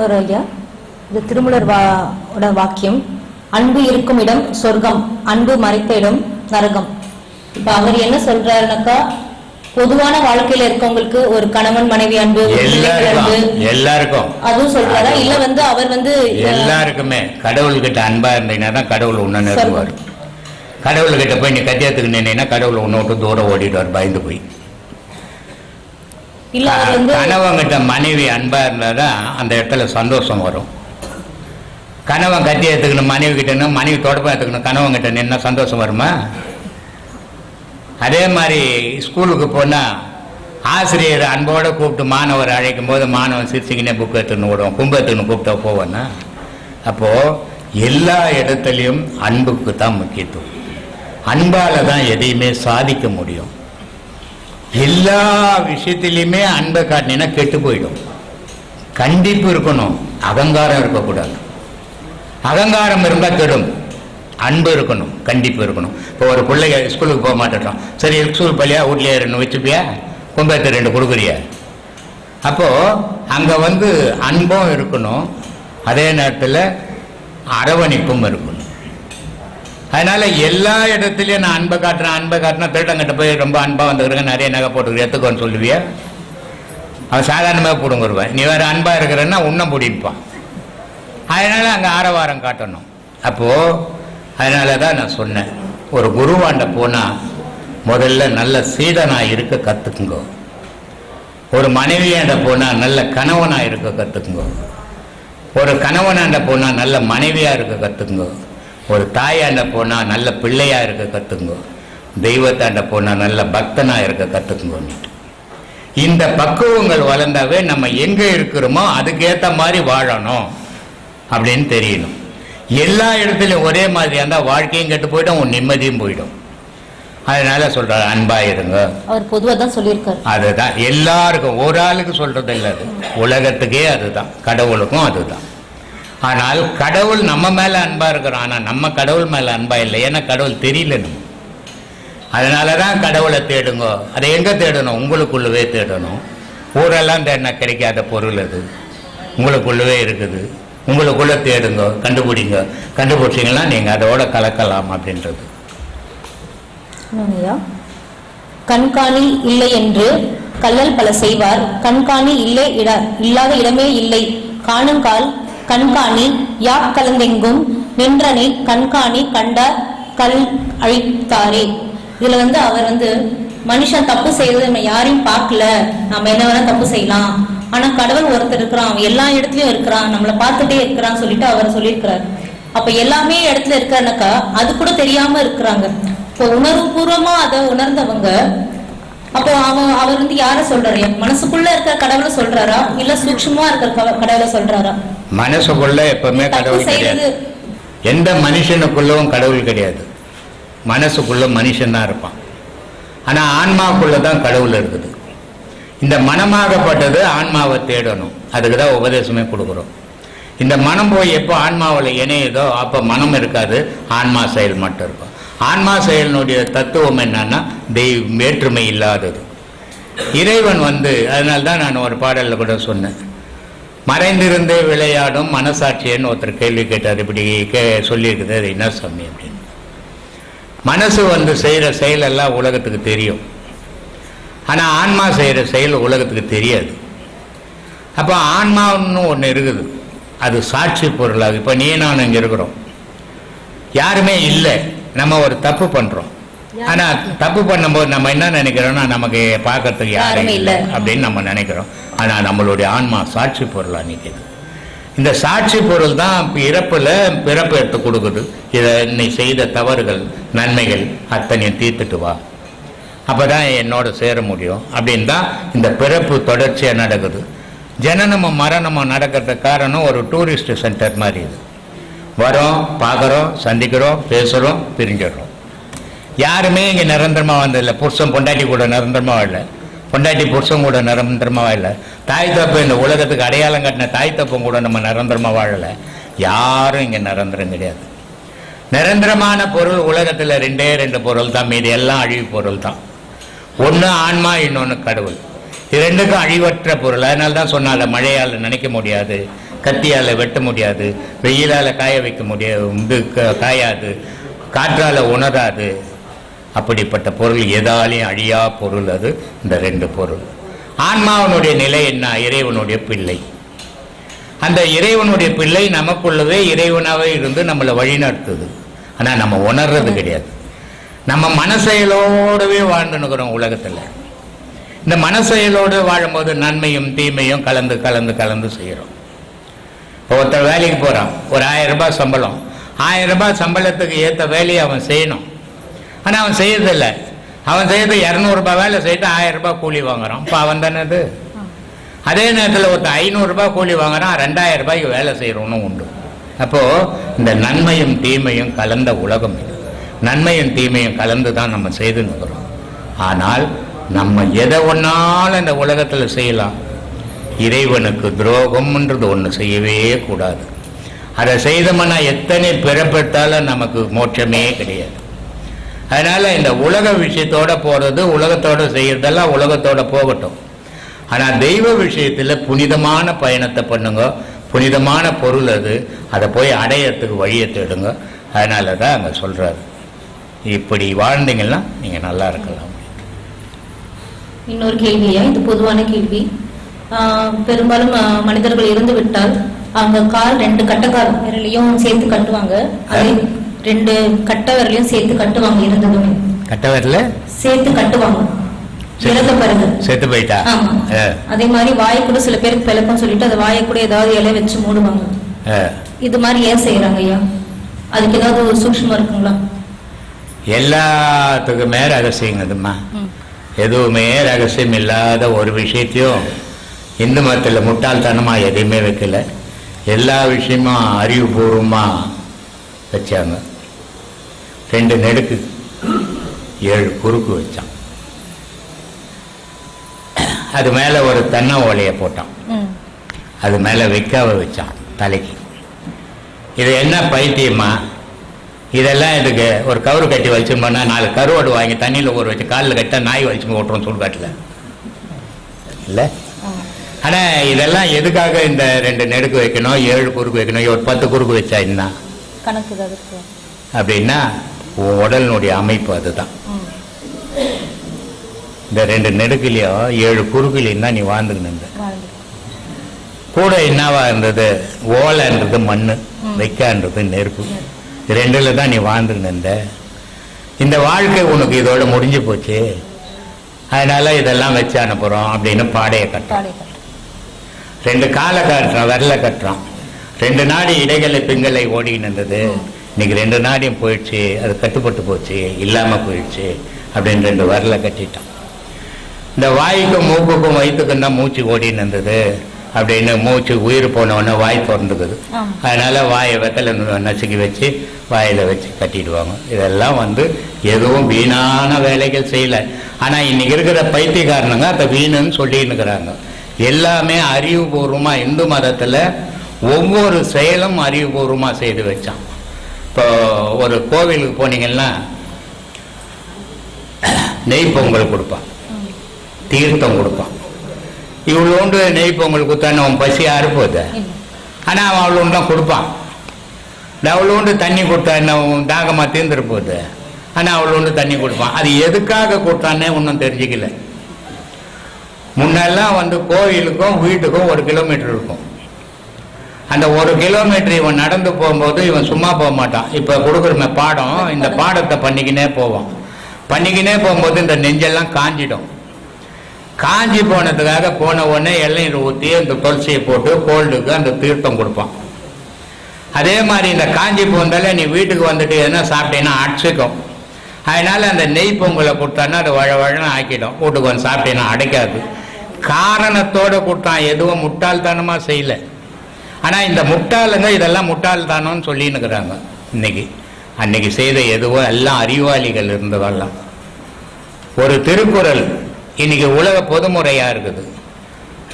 இன்னொரு ஐயா. இது திருமலர் வா ஓட வாக்கியம். அன்பு இருக்கும் இடம் சொர்க்கம். அன்பு மறைத்த இடம் நரகம். இப்ப அவர் என்ன சொல்றாருனாக்கா பொதுவான வாழ்க்கையில இருக்கவங்களுக்கு ஒரு கணவன் மனைவி அன்பு அன்பு. எல்லாருக்கும். அதுவும் சொல்றாரா? இல்ல வந்து அவர் வந்து எல்லாருக்குமே. கடவுள்கிட்ட அன்பா இருந்தீங்கன்னா தான் கடவுள் உன்ன நெருங்குவார். கடவுள்கிட்ட போய் நீ கத்தியத்துக்கு நின்னா கடவுள் உன்னை விட்டு தூரம் ஓடிடுவார் பயந்து போய். இல்ல அவர் வந்து கணவன்கிட்ட மனைவி அன்பா இருந்தாதான் அந்த இடத்துல சந்தோஷம் வரும். கணவன் கத்தி எடுத்துக்கணும் மனைவி கிட்ட மனைவி தொடப்பம் எடுத்துக்கணும் கணவன் கிட்ட நின்னா சந்தோஷம் வருமா? அதே மாதிரி ஸ்கூலுக்கு போனா ஆசிரியர் அன்போட கூப்பிட்டு மாணவர் அழைக்கும் போது மாணவன் சிரிச்சுக்கினே புக் எடுத்துன்னு விடுவோம் கும்பு எடுத்துன்னு கூப்பிட்டா போவேன்னா? அப்போ எல்லா இடத்துலையும் அன்புக்கு தான் முக்கியத்துவம். அன்பால தான் எதையுமே சாதிக்க முடியும். எல்லா விஷயத்திலையுமே அன்பை காட்டினா கெட்டு போயிடும். கண்டிப்பு இருக்கணும். அகங்காரம் இருக்கக்கூடாது. அகங்காரம் இருந்தால் கெடும். அன்பு இருக்கணும். கண்டிப்பு இருக்கணும். இப்போ ஒரு பிள்ளைங்க ஸ்கூலுக்கு போக மாட்டேட்டோம் சரி ஸ்கூல் பள்ளியா வீட்லயே ரெண்டு வச்சுப்பியா? கும்பத்து ரெண்டு கொடுக்குறியா? அப்போது அங்கே வந்து அன்பும் இருக்கணும். அதே நேரத்தில் அரவணைப்பும் இருக்கணும். அதனால எல்லா இடத்துலயும் நான் அன்பை காட்டுறேன் அன்பை காட்டினா திருடங்கிட்ட போய் ரொம்ப அன்பா வந்துக்கிறேங்க. நிறைய நகை போட்டுக்கிறேன். எடுத்துக்கோன்னு சொல்லுவியா. அவன் சாதாரணமாக பிடுங்குருவேன் நீ வேறு அன்பாக இருக்கிறன்னா உன்னம் பிடிப்பான். அதனால் அங்கே ஆரவாரம் காட்டணும். அப்போது அதனால தான் நான் சொன்னேன். ஒரு குருவாண்ட போனால் முதல்ல நல்ல சீடனா இருக்க கற்றுக்குங்க ஒரு மனைவியாண்ட போனால் நல்ல கணவனாக இருக்க கற்றுக்குங்க ஒரு கணவனாண்ட போனால் நல்ல மனைவியாக இருக்க கற்றுக்குங்க ஒரு தாயாண்ட போனா நல்ல பிள்ளையா இருக்க கத்துக்குங்க தெய்வத்தாண்ட போனா நல்ல பக்தனா இருக்க கத்துக்குங்க இந்த பக்குவங்கள் வளர்ந்தாவே நம்ம எங்க இருக்கிறோமோ அதுக்கேத்த மாதிரி வாழணும் அப்படின்னு தெரியணும். எல்லா இடத்துலையும் ஒரே மாதிரியா இருந்தா வாழ்க்கையும் கெட்டு போயிடும் உன் நிம்மதியும் போயிடும். அதனால சொல்றாரு அன்பா இருங்க. அவர் பொதுவா தான் சொல்லியிருக்காரு. அதுதான். எல்லாருக்கும் ஒரு ஆளுக்கு சொல்றது இல்லை அது. உலகத்துக்கே அதுதான். கடவுளுக்கும் அதுதான். ஆனால் கடவுள் நம்ம மேல அன்பா இருக்கிறோம் ஆனால் நம்ம கடவுள் மேல அன்பா இல்லை. ஏன்னா கடவுள் தெரியல நம்ம. அதனால தான் கடவுளை தேடுங்க. அதை எங்க தேடணும்? உங்களுக்குள்ளவே தேடணும். ஊரெல்லாம் தேடினா கிடைக்காத பொருள் அது. உங்களுக்குள்ளவே இருக்குது. உங்களுக்குள்ள தேடுங்க. கண்டுபிடிங்க. கண்டுபிடிச்சிங்கன்னா நீங்க அதோட கலக்கலாம் அப்படின்றது. கண்காணி இல்லை என்று கல்லல் பல செய்வார். கண்காணி இல்லை இட இல்லாத இடமே இல்லை. காணுங்கால் கண்காணி யாக் கலந்தெங்கும் நின்றனை கண்காணி கண்ட கல் அழித்தாரே. இதுல வந்து அவர் வந்து மனுஷன் தப்பு செய்யறது நம்ம யாரையும் பார்க்கல. நம்ம என்ன வேணா தப்பு செய்யலாம். ஆனா கடவுள் ஒருத்தர் இருக்கிறான். அவன் எல்லா இடத்துலயும் இருக்கிறான். நம்மளை பார்த்துட்டே இருக்கிறான்னு சொல்லிட்டு அவர் சொல்லியிருக்கிறார். அப்ப எல்லாமே இடத்துல இருக்கிறனாக்கா அது கூட தெரியாம இருக்கிறாங்க. இப்போ உணர்வு பூர்வமா அதை உணர்ந்தவங்க அப்போ அவன் அவர் வந்து யார சொல்றாரு? மனசுக்குள்ள இருக்கிற கடவுளை சொல்றாரா? இல்ல சூக்ஷ்மமா இருக்கிற கடவுளை சொல்றாரா? மனசுக்குள்ள எப்பவுமே கடவுள் கிடையாது. எந்த மனுஷனுக்குள்ளவும் கடவுள் கிடையாது. மனசுக்குள்ள மனுஷன் தான் இருப்பான். ஆனா ஆன்மாக்குள்ள தான் கடவுள் இருக்குது. இந்த மனமாகப்பட்டது ஆன்மாவை தேடணும். அதுக்கு தான் உபதேசமே கொடுக்குறோம். இந்த மனம் போய் எப்போ ஆன்மாவில் இணையுதோ அப்போ மனம் இருக்காது. ஆன்மா செயல் மட்டும் இருக்கும். ஆன்மா செயலினுடைய தத்துவம் என்னன்னா தெய்வ வேற்றுமை இல்லாதது. இறைவன் வந்து அதனால தான் நான் ஒரு பாடலில் கூட சொன்னேன். மறைந்திருந்தே விளையாடும் மனசாட்சியன்னு ஒருத்தர் கேள்வி கேட்டார். இப்படி கே சொல்லியிருக்குது. அது என்ன சாமி அப்படின்னு. மனசு வந்து செய்கிற செயலெல்லாம் உலகத்துக்கு தெரியும். ஆனால் ஆன்மா செய்கிற செயல் உலகத்துக்கு தெரியாது. அப்போ ஆன்மான்னு ஒன்று இருக்குது. அது சாட்சி பொருளாக. இப்போ நீ நான் இங்கே இருக்கிறோம். யாருமே இல்லை. நம்ம ஒரு தப்பு பண்ணுறோம் ஆனால் தப்பு பண்ணும்போது நம்ம என்ன நினைக்கிறோம்னா நமக்கு பார்க்கறதுக்கு யாரும் இல்லை. அப்படின்னு நம்ம நினைக்கிறோம். ஆனால் நம்மளுடைய ஆன்மா சாட்சி பொருளாக நிற்கிது இந்த சாட்சி பொருள் தான் இறப்பில் பிறப்பு எடுத்து கொடுக்குது. இதை நீ செய்த தவறுகள் நன்மைகள் அத்தனையும் தீர்த்துட்டு வா. அப்போ தான் என்னோட சேர முடியும். அப்படின்னு தான் இந்த பிறப்பு தொடர்ச்சியாக நடக்குது. ஜனனமும் மரணமும் நடக்கிறதுக்கு காரணம் ஒரு டூரிஸ்ட் சென்டர் மாதிரி இது. வரோம் பார்க்குறோம் சந்திக்கிறோம் பேசுகிறோம் பிரிஞ்சிடுறோம் யாருமே இங்கே நிரந்தரமாக வந்ததில்லை. புருஷன் பொண்டாட்டி கூட நிரந்தரமாக இல்லை. பொண்டாட்டி புருஷன் கூட நிரந்தரமாக இல்லை. தாய் தப்பு இந்த உலகத்துக்கு அடையாளம் கட்டின தாய் தப்பும் கூட நம்ம நிரந்தரமாக வாழலை. யாரும் இங்கே நிரந்தரம் கிடையாது. நிரந்தரமான பொருள் உலகத்தில் ரெண்டே ரெண்டு பொருள் தான். மீதி எல்லாம் அழிவு பொருள் தான். ஒன்று ஆன்மா இன்னொன்று கடவுள். இது ரெண்டுக்கும் அழிவற்ற பொருள். அதனால தான் சொன்னால மழையால் நினைக்க முடியாது. கத்தியால் வெட்ட முடியாது வெயிலால் காய வைக்க முடியாது இது க- காயாது காற்றால் உணராது. அப்படிப்பட்ட பொருள் எதாலையும் அழியா பொருள் அது இந்த ரெண்டு பொருள். ஆன்மாவனுடைய நிலை என்ன? இறைவனுடைய பிள்ளை. அந்த இறைவனுடைய பிள்ளை நமக்குள்ளவே இறைவனாகவே இருந்து நம்மளை வழிநடத்துது. ஆனால் நம்ம உணர்றது கிடையாது. நம்ம மனசெயலோடவே வாழ்ந்துனுக்கிறோம் உலகத்தில். இந்த மனசெயலோடு வாழும்போது நன்மையும் தீமையும் கலந்து கலந்து கலந்து செய்கிறோம் இப்போ ஒருத்தர் வேலைக்கு போகிறான் ஒரு ஆயிரம் ரூபாய் சம்பளம். ஆயிரம் ரூபாய் சம்பளத்துக்கு ஏற்ற வேலையை அவன் செய்யணும். ஆனால் அவன் செய்யறதில்லை. அவன் செய்யறது இரநூறுபா வேலை செய்யிட்டு ஆயிரம் ரூபாய் கூலி வாங்குறான். இப்போ அவன் தானே அது அதே நேரத்தில் ஒருத்தன் ஐநூறுரூபா கூலி வாங்குறான். ரெண்டாயிரம் ரூபாய்க்கு வேலை செய்கிறோன்னு உண்டு. அப்போது இந்த நன்மையும் தீமையும் கலந்த உலகம் இது. நன்மையும் தீமையும் கலந்து தான் நம்ம செய்து நிற்கிறோம் ஆனால் நம்ம எதை ஒன்றாலும் இந்த உலகத்தில் செய்யலாம். இறைவனுக்கு துரோகம்ன்றது ஒன்று செய்யவே கூடாது. அதை செய்தோம்னா எத்தனை பிறப்பெடுத்தாலும் நமக்கு மோட்சமே கிடையாது. அதனால் இந்த உலக விஷயத்தோட போகிறது உலகத்தோட செய்கிறதெல்லாம் உலகத்தோட போகட்டும். ஆனால் தெய்வ விஷயத்தில் புனிதமான பயணத்தை பண்ணுங்க. புனிதமான பொருள் அது. அதை போய் அடையறதுக்கு வழியை தேடுங்க. அதனால தான் அங்கே சொல்கிறாரு இப்படி வாழ்ந்தீங்கன்னா நீங்கள் நல்லா இருக்கலாம். இன்னொரு கேள்வியா? இது பொதுவான கேள்வி. பெரும்பாலும் மனிதர்கள் இறந்து விட்டால் அவங்க கால் ரெண்டு கட்டக்கால் விரலையும் சேர்த்து கட்டுவாங்க. அதே ரெண்டு கட்ட விரலையும் சேர்த்து கட்டுவாங்க இருந்ததுமே. கட்டவரில் சேர்த்து கட்டுவாங்க. இறந்த பிறகு. செத்து போயிட்டா? அதே மாதிரி வாயை கூட சில பேருக்கு பிளக்கம் சொல்லிட்டு அந்த வாயை கூட ஏதாவது இலை வச்சு மூடுவாங்க. இது மாதிரி ஏன் செய்யறாங்க ஐயா? அதுக்கு ஏதாவது ஒரு சூக்ஷ்மம் இருக்குங்களா? எல்லாத்துக்குமே ரகசியங்கதும்மா எதுவுமே ரகசியம் இல்லாத ஒரு விஷயத்தையும் இந்து மதத்தில் முட்டாள்தனமாக எதையுமே வைக்கல. எல்லா விஷயமும் அறிவுபூர்வமாக வச்சாங்க. ரெண்டு நெடுக்கு ஏழு குறுக்கு வச்சான். அது மேலே ஒரு தென்னை ஓலையை போட்டான். அது மேலே வைக்காவை வச்சான் தலைக்கு. இது என்ன பைத்தியமா? இதெல்லாம் இதுக்கு ஒரு கவுரு கட்டி வச்சுருந்தோம்னா நாலு கருவாடு வாங்கி தண்ணியில் ஊற வச்சு காலில் கட்டா நாய் வலிச்சு ஓட்டுறோம் சுடுகாட்டில் இல்லை? ஆனால் இதெல்லாம் எதுக்காக இந்த ரெண்டு நெடுக்கு வைக்கணும்? ஏழு குறுக்கு வைக்கணும். ஒரு பத்து குறுக்கு வச்சா என்ன? கணக்கு அப்படின்னா உடலினுடைய அமைப்பு அதுதான். இந்த ரெண்டு நெடுக்குலையோ ஏழு குறுக்குலையும் தான் நீ வாழ்ந்துக்கணும் இந்த. கூட என்னவா இருந்தது? ஓலைன்றது மண் வைக்கான்றது நெருப்பு. ரெண்டுல தான் நீ வாழ்ந்துக்கணும் இந்த. இந்த வாழ்க்கை உனக்கு இதோட முடிஞ்சு போச்சு. அதனால இதெல்லாம் வச்சு அனுப்புகிறோம் அப்படின்னு பாடையை கட்டுறோம். ரெண்டு காலை கட்டுறான் விரல கட்டுறான். ரெண்டு நாடி இடைகளை பிங்களை ஓடிக்கிட்டு இருந்தது இன்னைக்கு ரெண்டு நாடியும் போயிடுச்சு அது கட்டுப்பட்டு போச்சு இல்லாமல் போயிடுச்சு அப்படின்னு ரெண்டு விரல கட்டிட்டான். இந்த வாய்க்கும் மூக்குக்கும் வயிற்றுக்கும் தான் மூச்சு ஓடின்னு இருந்தது அப்படின்னு மூச்சு உயிர் போனவொடனே வாய் திறந்துக்குது. அதனால வாயை வெத்தலை நசுக்கி வச்சு வாயில் வச்சு கட்டிடுவாங்க. இதெல்லாம் வந்து எதுவும் வீணான வேலைகள் செய்யலை. ஆனால் இன்னைக்கு இருக்கிற பைத்தியக்காரனுங்க அதை வீணுன்னு சொல்லின்னு இருக்கிறாங்க எல்லாமே அறிவுபூர்வமாக இந்து மதத்தில் ஒவ்வொரு செயலும் அறிவுபூர்வமாக செய்து வச்சான். இப்போ ஒரு கோவிலுக்கு போனீங்கன்னா நெய் பொங்கல் கொடுப்பான். தீர்த்தம் கொடுப்பான். இவ்வளோண்டு நெய் பொங்கல் கொடுத்தான்னு அவன் பசி அறுப்போது? ஆனால் அவன் அவ்வளோண்டு தான் கொடுப்பான். அவ்வளோண்டு தண்ணி கொடுத்தா என்ன அவன் தாகமாக தீர்ந்துரு போகுது ஆனால் அவ்வளோண்டு தண்ணி கொடுப்பான். அது எதுக்காக கொடுத்தானே ஒன்றும் தெரிஞ்சுக்கல. முன்னெல்லாம் வந்து கோயிலுக்கும் வீட்டுக்கும் ஒரு கிலோமீட்டர் இருக்கும். அந்த ஒரு கிலோமீட்டர் இவன் நடந்து போகும்போது இவன் சும்மா போக மாட்டான். இப்போ கொடுக்குறமே பாடம் இந்த பாடத்தை பண்ணிக்கினே போவான். பண்ணிக்கினே போகும்போது இந்த நெஞ்செல்லாம் காஞ்சிடும். காஞ்சி போனதுக்காக போன உடனே எல்லையில் ஊற்றி அந்த துளசியை போட்டு கோல்டுக்கு அந்த தீர்த்தம் கொடுப்பான். அதே மாதிரி இந்த காஞ்சி போந்தாலே நீ வீட்டுக்கு வந்துட்டு எதுனா சாப்பிட்டீங்கன்னா அடிச்சுக்கும். அதனால அந்த நெய் பொங்கலை கொடுத்தான்னா அது வழ வழன்னு ஆக்கிடும். வீட்டுக்கு வந்து சாப்பிட்டீங்கன்னா அடைக்காது. காரணத்தோட கூட்டான் எதுவும் முட்டாள்தானமாக செய்யல. ஆனால் இந்த முட்டாளுங்க இதெல்லாம் முட்டாள்தானோன்னு சொல்லின்னுக்குறாங்க. இன்னைக்கு அன்னைக்கு செய்த எதுவோ எல்லாம் அறிவாளிகள் இருந்ததெல்லாம். ஒரு திருக்குறள் இன்னைக்கு உலக பொதுமுறையா இருக்குது.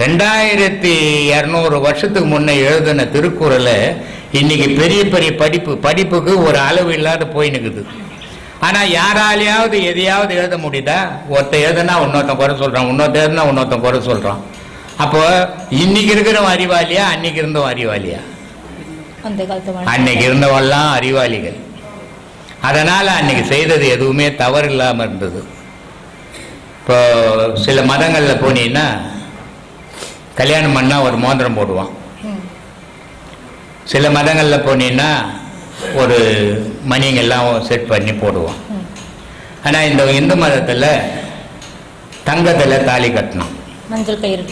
ரெண்டாயிரத்தி இரநூறு வருஷத்துக்கு முன்ன எழுதின திருக்குறளை இன்னைக்கு பெரிய பெரிய படிப்பு படிப்புக்கு ஒரு அளவு இல்லாத போய் நிற்குது ஆனா யாராலையாவது எதையாவது எழுத முடியுதா? ஒருத்தன் எழுதுனா இன்னொருத்தன் குறை சொல்றான் இன்னொருத்தன் எழுதுனா இன்னொருத்தன் குறை சொல்றான். அப்போ இன்னைக்கு இருக்கிறவன் அறிவாளியா? அன்னைக்கு இருந்தவன் அறிவாளியா. அன்னைக்கு இருந்தவெல்லாம் அறிவாளிகள். அதனால அன்னைக்கு செய்தது எதுவுமே தவறு இல்லாம இருந்தது. இப்போ சில மதங்கள்ல போனீங்கன்னா கல்யாணம் பண்ணா ஒரு மோதிரம் போடுவான். சில மதங்கள்ல போனீங்கன்னா ஒரு மணிங்கெல்லாம் செட் பண்ணி போடுவான் ம். ஆனா இந்த இந்து மதத்துல தங்கத்துல தாலி கட்டணும். மஞ்சள் கயிறு.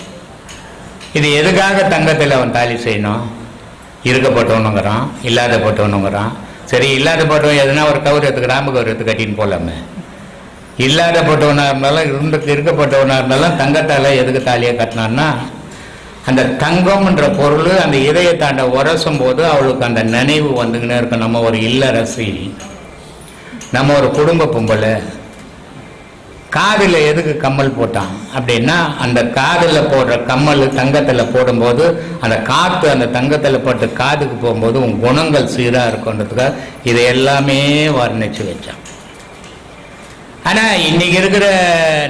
இது எதுக்காக தங்கத்தில் அவன் தாலி செய்யணும்? இருக்கப்பட்டவனுங்கிறான் இல்லாதப்பட்டவனுங்கிறான் சரி இல்லாதப்பட்டவன் எதுனா ஒரு கவர் எடுத்து ராம கவர் எடுத்து கட்டின்னு போலாமே. இல்லாதப்பட்டவனாக இருந்தாலும் இருந்த இருக்கப்பட்டவனாக இருந்தாலும் தங்கத்தால் எதுக்கு தாலியை கட்டினான்னா அந்த தங்கம்ன்ற பொருள் அந்த இதயத்தாண்ட உரசும் போது அவளுக்கு அந்த நினைவு வந்துக்கினே இருக்கும். நம்ம ஒரு இல்லரசி நம்ம ஒரு குடும்ப பொம்பளை காதில் எதுக்கு கம்மல் போட்டான்? அப்படின்னா அந்த காதில் போடுற கம்மல் தங்கத்தில் போடும்போது அந்த காற்று அந்த தங்கத்தில் போட்டு காதுக்கு போகும்போது உன் குணங்கள் சீராக இருக்குன்றதுக்காக இதை எல்லாமே வர்ணித்து வச்சான். ஆனால் இன்னைக்கு இருக்கிற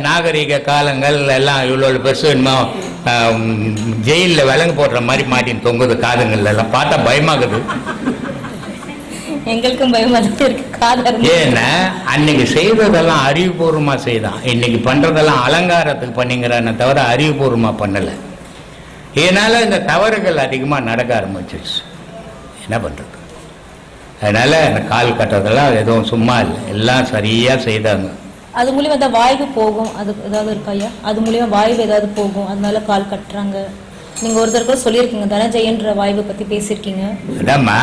நாகரிக காலங்கள் எல்லாம் இவ்வளோ பெருசு என்னமோ ஜெயிலில் விலங்கு போடுற மாதிரி மாட்டின்னு தொங்குது காதுங்கள்ல எல்லாம். பார்த்தா பயமாகுது. எங்களுக்கும் பயமா தான் இருக்கு காதர் ஏன்னா அன்னைக்கு செய்ததெல்லாம் அறிவுபூர்வமா செய்தான். இன்னைக்கு பண்றதெல்லாம் அலங்காரத்துக்கு பண்ணிங்கிறானே தவிர அறிவுபூர்வமா பண்ணல. இதனால இந்த தவறுகள் அதிகமா நடக்க ஆரம்பிச்சிருச்சு. என்ன பண்றது? அதனால இந்த கால் கட்டுறதெல்லாம் எதுவும் சும்மா இல்லை. எல்லாம் சரியா செய்தாங்க. அது மூலியமா ஏதாவது வாய்வு போகும். அது ஏதாவது இருக்கா ஐயா? அது மூலியமா வாய்வு ஏதாவது போகும். அதனால கால் கட்டுறாங்க. நீங்க ஒருத்தர் கூட சொல்லியிருக்கீங்க. தனஜெயன்ற வாய்வை பத்தி பேசியிருக்கீங்க. அதாம்மா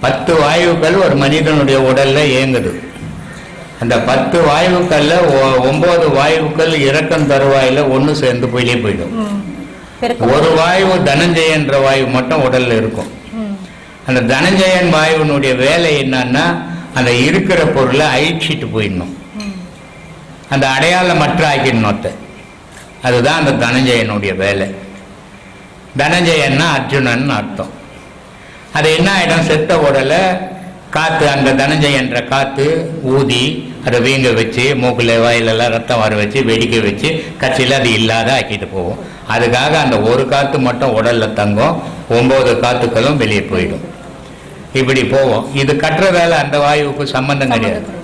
பத்து வாயுக்கள் ஒரு மனிதனுடைய உடல்ல இயங்குது. அந்த பத்து வாயுக்கள்ல ஒன்பது வாயுக்கள் இறக்கம் தருவாயில ஒன்று சேர்ந்து போயிலே போயிடும். ஒரு வாயு தனஞ்சயன்ற வாயு மட்டும் உடல்ல இருக்கும். அந்த தனஞ்சயன் வாயுவினுடைய வேலை என்னன்னா அந்த இருக்கிற பொருளை அழிச்சிட்டு போயிடணும். அந்த அடையாளமற்ற ஆக்கிடணும் அதுதான் அந்த தனஞ்சயனுடைய வேலை. தனஞ்சயன்னா அர்ஜுனன் அர்த்தம். அது என்ன ஆயிடும்? செத்த உடலை காத்து அந்த தனஞ்சயன்ற காத்து ஊதி அதை வீங்க வச்சு மூக்குல வாயிலெல்லாம் ரத்தம் வர வச்சு வெடிக்க வச்சு கட்சியில் அது இல்லாத ஆக்கிட்டு போவோம் அதுக்காக அந்த ஒரு காத்து மட்டும் உடல்ல தங்கும் ஒன்பது காத்துக்களும் வெளியே போயிடும். இப்படி போவோம். இது கட்டுற வேலை அந்த வாயுவுக்கு சம்பந்தம் கிடையாது.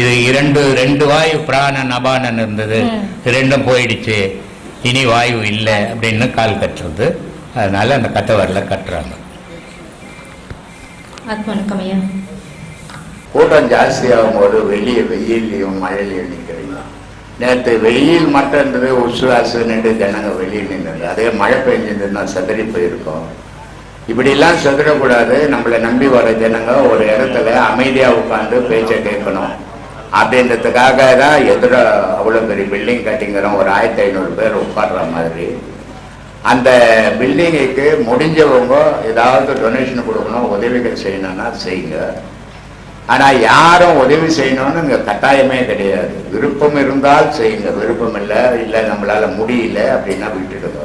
இது இரண்டு ரெண்டு வாயு பிராணன் அபானன் இருந்தது. ரெண்டும் போயிடுச்சு. இனி வாயு இல்லை அப்படின்னு கால் கட்டுறது. அதனால அந்த கட்டவரில் கட்டுறாங்க. கூட்டம் ஜாஸ்தியாகும் போது வெளியே வெயில்லையும் மழையிலையும் நிற்கிறீங்க நேற்று வெயில் மட்டும் இருந்தது உசுவாசு நின்று ஜனங்க வெளியில் நின்றது. அதே மழை பெஞ்சிருந்ததுன்னா செதறி போயிருக்கோம். இப்படிலாம் செதறக்கூடாது. நம்மளை நம்பி வர ஜனங்க ஒரு இடத்துல அமைதியாக உட்காந்து பேச்சை கேட்கணும். அப்படின்றதுக்காக தான் எதிர அவ்வளோ பெரிய பில்டிங் கட்டிங்கிறோம் ஒரு ஆயிரத்தி ஐநூறு பேர் உட்கார்ற மாதிரி. அந்த பில்டிங்குக்கு முடிஞ்சவங்க ஏதாவது டொனேஷன் கொடுக்கணும் உதவிகள் செய்யணும்னா செய்யுங்க. ஆனால் யாரும் உதவி செய்யணும்னு இங்கே கட்டாயமே கிடையாது. விருப்பம் இருந்தால் செய்யுங்க. விருப்பம் இல்லை இல்லை நம்மளால் முடியல அப்படின்னா விட்டுடுங்க.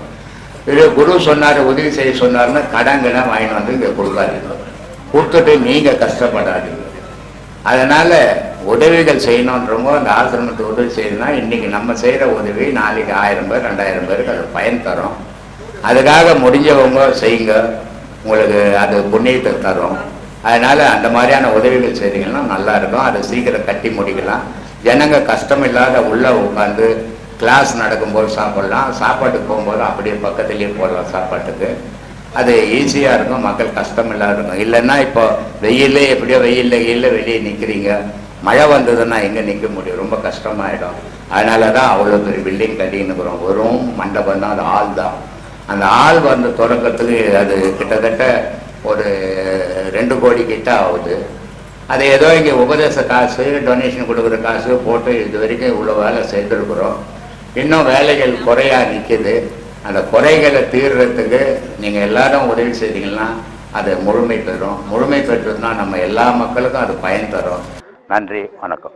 இது குரு சொன்னார் உதவி செய்ய சொன்னார்னா கடன் கடன் வாங்கிட்டு வந்து இங்கே கொடுக்காதீங்க. கொடுத்துட்டு நீங்கள் கஷ்டப்படாதீங்க. அதனால் உதவிகள் செய்யணுன்றவங்க அந்த ஆசிரமத்தை உதவி செய்யணும்னா இன்றைக்கி நம்ம செய்கிற உதவி நாளைக்கு ஆயிரம் பேர் ரெண்டாயிரம் பேருக்கு அது பயன் தரும். அதுக்காக முடிஞ்சவங்க செய்யுங்க. உங்களுக்கு அது புண்ணியத்தை தரும். அதனால் அந்த மாதிரியான உதவிகள் செய்தீங்கன்னா நல்லா இருக்கும். அதை சீக்கிரம் கட்டி முடிக்கலாம். ஜனங்க கஷ்டம் இல்லாத உள்ளே உட்காந்து கிளாஸ் நடக்கும்போது சாப்பிடலாம். சாப்பாட்டுக்கு போகும்போது அப்படியே பக்கத்துலேயே போடலாம் சாப்பாட்டுக்கு. அது ஈஸியாக இருக்கும் மக்கள் கஷ்டம் இல்லாத இருக்கும். இல்லைன்னா இப்போ வெயிலே எப்படியோ வெயில்ல கீழே வெளியே நிற்கிறீங்க மழை வந்ததுன்னா எங்கே நிற்க முடியும்? ரொம்ப கஷ்டமாயிடும். அதனால தான் அவ்வளோ பெரிய பில்டிங் கட்டின்னுக்குறோம் வெறும் மண்டபம் தான் அது ஆள் தான். அந்த ஆள் வந்து தொடக்கத்துக்கு அது கிட்டத்தட்ட ஒரு ரெண்டு கோடி கிட்ட ஆகுது. அது ஏதோ இங்கே உபதேச காசு டொனேஷன் கொடுக்குற காசு போட்டு இது வரைக்கும் இவ்வளோ வேலை செய்திருக்கிறோம். இன்னும் வேலைகள் குறையா நிற்கிது அந்த குறைகளை தீர்றதுக்கு நீங்கள் எல்லாரும் உதவி செய்தீங்கன்னா அது முழுமை பெறும். முழுமை பெற்றதுன்னா நம்ம எல்லா மக்களுக்கும் அது பயன் தரும். நன்றி வணக்கம்.